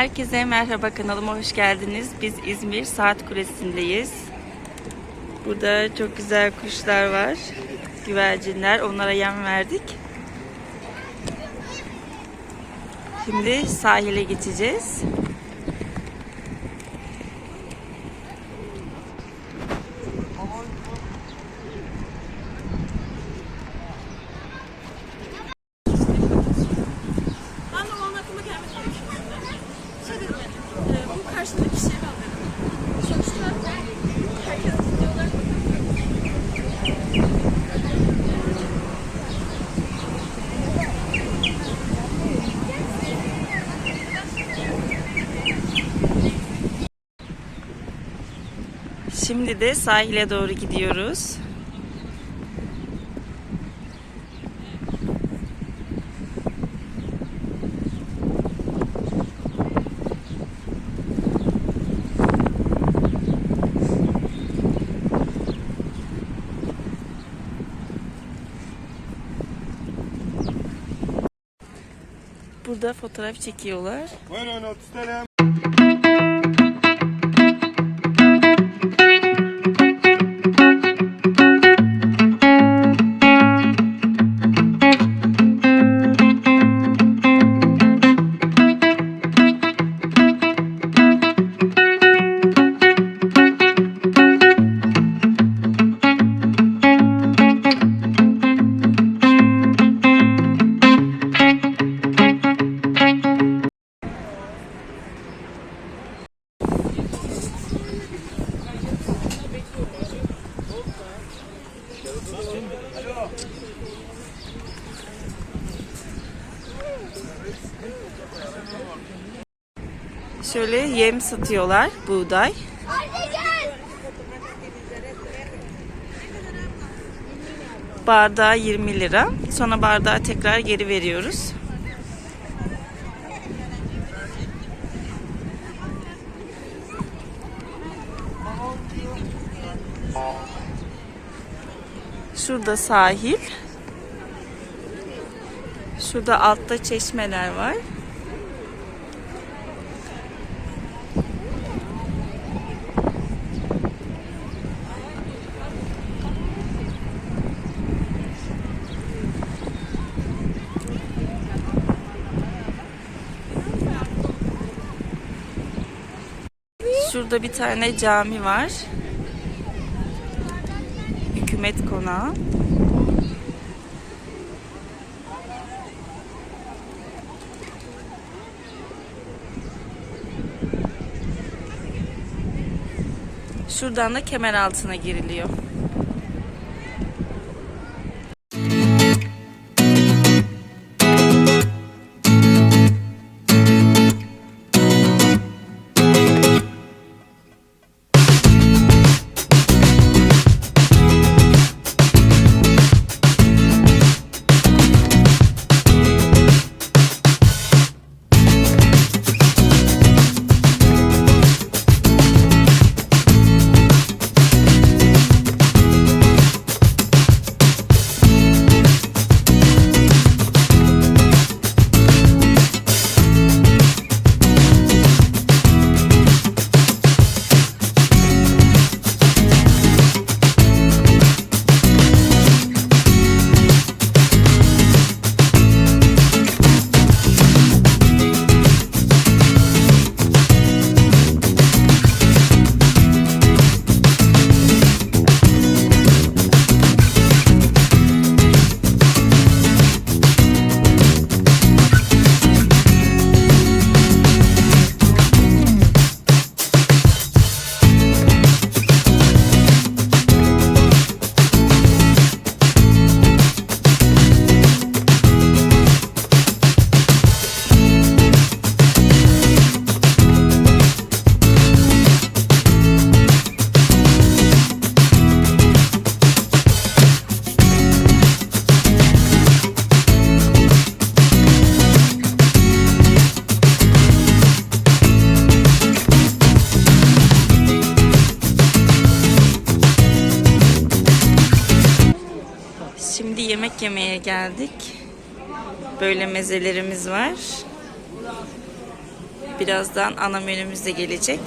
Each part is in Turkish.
Herkese merhaba kanalıma hoş geldiniz. Biz İzmir Saat Kulesi'ndeyiz. Burada çok güzel kuşlar var. Güvercinler. Onlara yem verdik. Şimdi sahile geçeceğiz. Şimdi de sahile doğru gidiyoruz. Burada fotoğraf çekiyorlar. Buyurun 30 TL. Yem satıyorlar, buğday. Bardağı 20 lira. Sonra bardağı tekrar geri veriyoruz. Şurada sahil. Şurada altta çeşmeler var. Şurada bir tane cami var. Hükümet konağı. Şuradan da kemer altına giriliyor. Şimdi yemek yemeye geldik. Böyle mezelerimiz var. Birazdan ana menümüz de gelecek.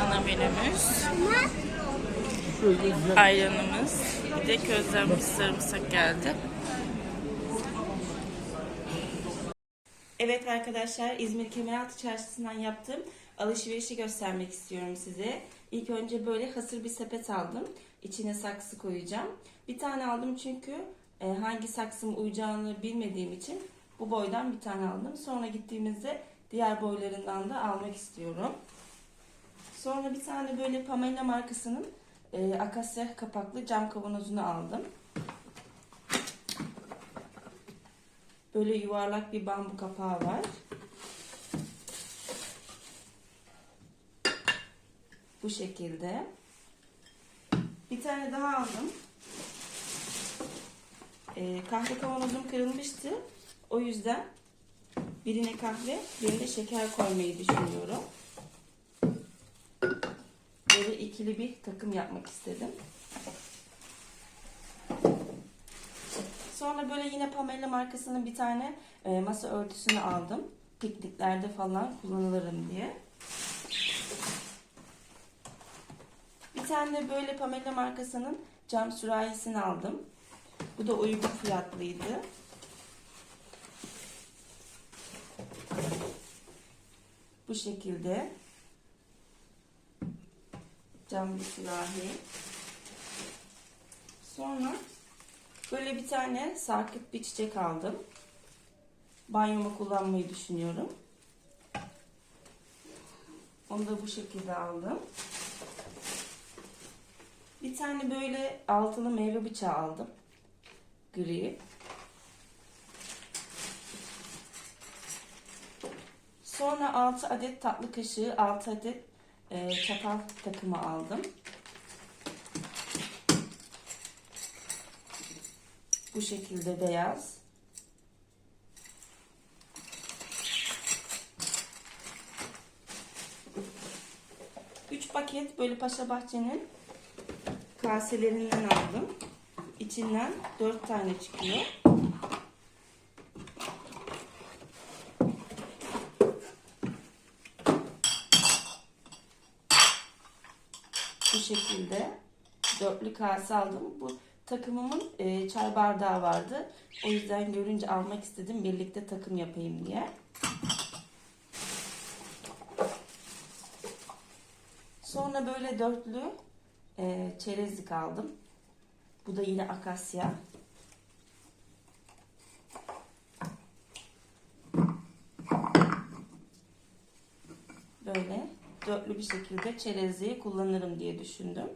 Ana menümüz, ayranımız, bir de közlenmiş sarımsak geldi. Evet arkadaşlar İzmir Kemeraltı Çarşısı'ndan yaptığım alışverişi göstermek istiyorum size. İlk önce böyle hasır bir sepet aldım. İçine saksı koyacağım. Bir tane aldım çünkü e, hangi saksım uyacağını bilmediğim için bu boydan bir tane aldım. Sonra gittiğimizde diğer boylarından da almak istiyorum. Sonra bir tane böyle Pamela markasının e, akasya kapaklı cam kavanozunu aldım. Böyle yuvarlak bir bambu kapağı var. Bu şekilde. Bir tane daha aldım. E, kahve kavanozum kırılmıştı. O yüzden birine kahve, birine şeker koymayı düşünüyorum. Böyle ikili bir takım yapmak istedim. Sonra böyle yine Pamela markasının bir tane e, masa örtüsünü aldım. Pikniklerde falan kullanılırım diye. Bir tane böyle Pamela markasının cam sürahisini aldım. Bu da uygun fiyatlıydı. Bu şekilde cam bir sürahi. Sonra böyle bir tane sarkıt bir çiçek aldım. Banyoma kullanmayı düşünüyorum. Onu da bu şekilde aldım. Bir tane böyle altılı meyve bıçağı aldım. Gri. Sonra 6 adet tatlı kaşığı, 6 adet e, çatal takımı aldım. Bu şekilde beyaz. Üç paket böyle Paşa Bahçe'nin kaselerinden aldım. İçinden dört tane çıkıyor. Bu şekilde dörtlü kase aldım. Bu takımımın e, çay bardağı vardı. O yüzden görünce almak istedim. Birlikte takım yapayım diye. Sonra böyle dörtlü e, çerezlik aldım. Bu da yine akasya. Böyle dörtlü bir şekilde çerezliği kullanırım diye düşündüm.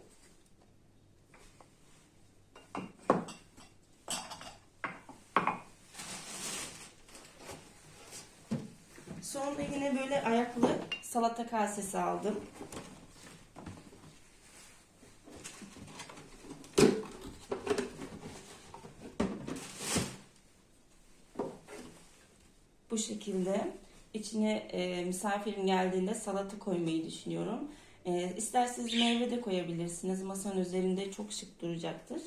Sonra yine böyle ayaklı salata kasesi aldım. Bu şekilde içine e, misafirin geldiğinde salata koymayı düşünüyorum. E, isterseniz meyve de koyabilirsiniz. Masanın üzerinde çok şık duracaktır.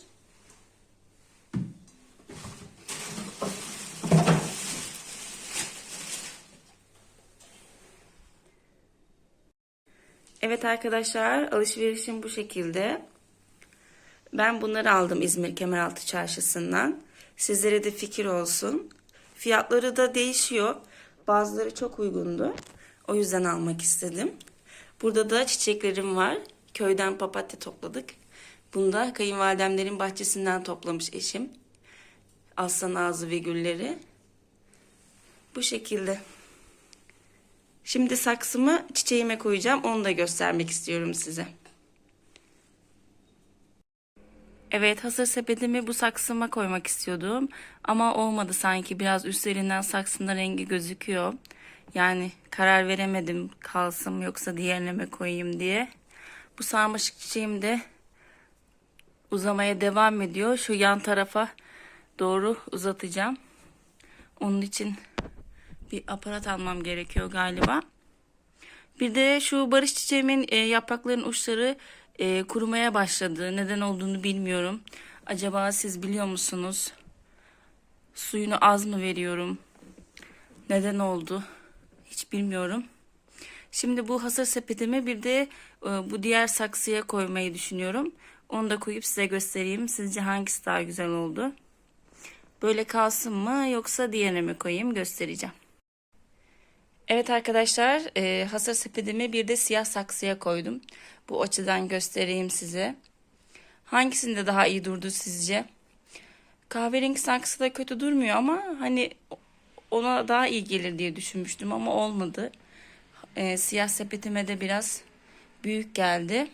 Evet arkadaşlar alışverişim bu şekilde. Ben bunları aldım İzmir Kemeraltı Çarşısı'ndan. Sizlere de fikir olsun. Fiyatları da değişiyor. Bazıları çok uygundu. O yüzden almak istedim. Burada da çiçeklerim var. Köyden papatya topladık. Bunu da kayınvalidemlerin bahçesinden toplamış eşim. Aslan ağzı ve gülleri. Bu şekilde. Şimdi saksımı çiçeğime koyacağım. Onu da göstermek istiyorum size. Evet hazır sepetimi bu saksıma koymak istiyordum. Ama olmadı sanki biraz üstlerinden saksında rengi gözüküyor. Yani karar veremedim kalsın yoksa diğerine mi koyayım diye. Bu sarmaşık çiçeğim de uzamaya devam ediyor. Şu yan tarafa doğru uzatacağım. Onun için bir aparat almam gerekiyor galiba. Bir de şu barış çiçeğimin e, yapraklarının uçları e, kurumaya başladı. Neden olduğunu bilmiyorum. Acaba siz biliyor musunuz? Suyunu az mı veriyorum? Neden oldu? Hiç bilmiyorum. Şimdi bu hasır sepetimi bir de e, bu diğer saksıya koymayı düşünüyorum. Onu da koyup size göstereyim. Sizce hangisi daha güzel oldu? Böyle kalsın mı yoksa diğerine mi koyayım göstereceğim. Evet arkadaşlar e, hasır sepetimi bir de siyah saksıya koydum. Bu açıdan göstereyim size. Hangisinde daha iyi durdu sizce? Kahverengi saksı da kötü durmuyor ama hani ona daha iyi gelir diye düşünmüştüm ama olmadı. E, siyah sepetime de biraz büyük geldi.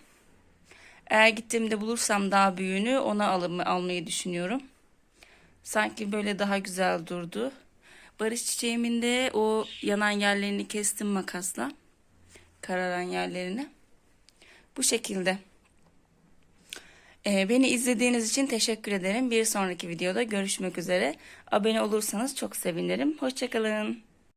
Eğer gittiğimde bulursam daha büyüğünü ona alım, almayı düşünüyorum. Sanki böyle daha güzel durdu. Barış çiçeğimin de o yanan yerlerini kestim makasla. Kararan yerlerini. Bu şekilde. Ee, beni izlediğiniz için teşekkür ederim. Bir sonraki videoda görüşmek üzere. Abone olursanız çok sevinirim. Hoşçakalın.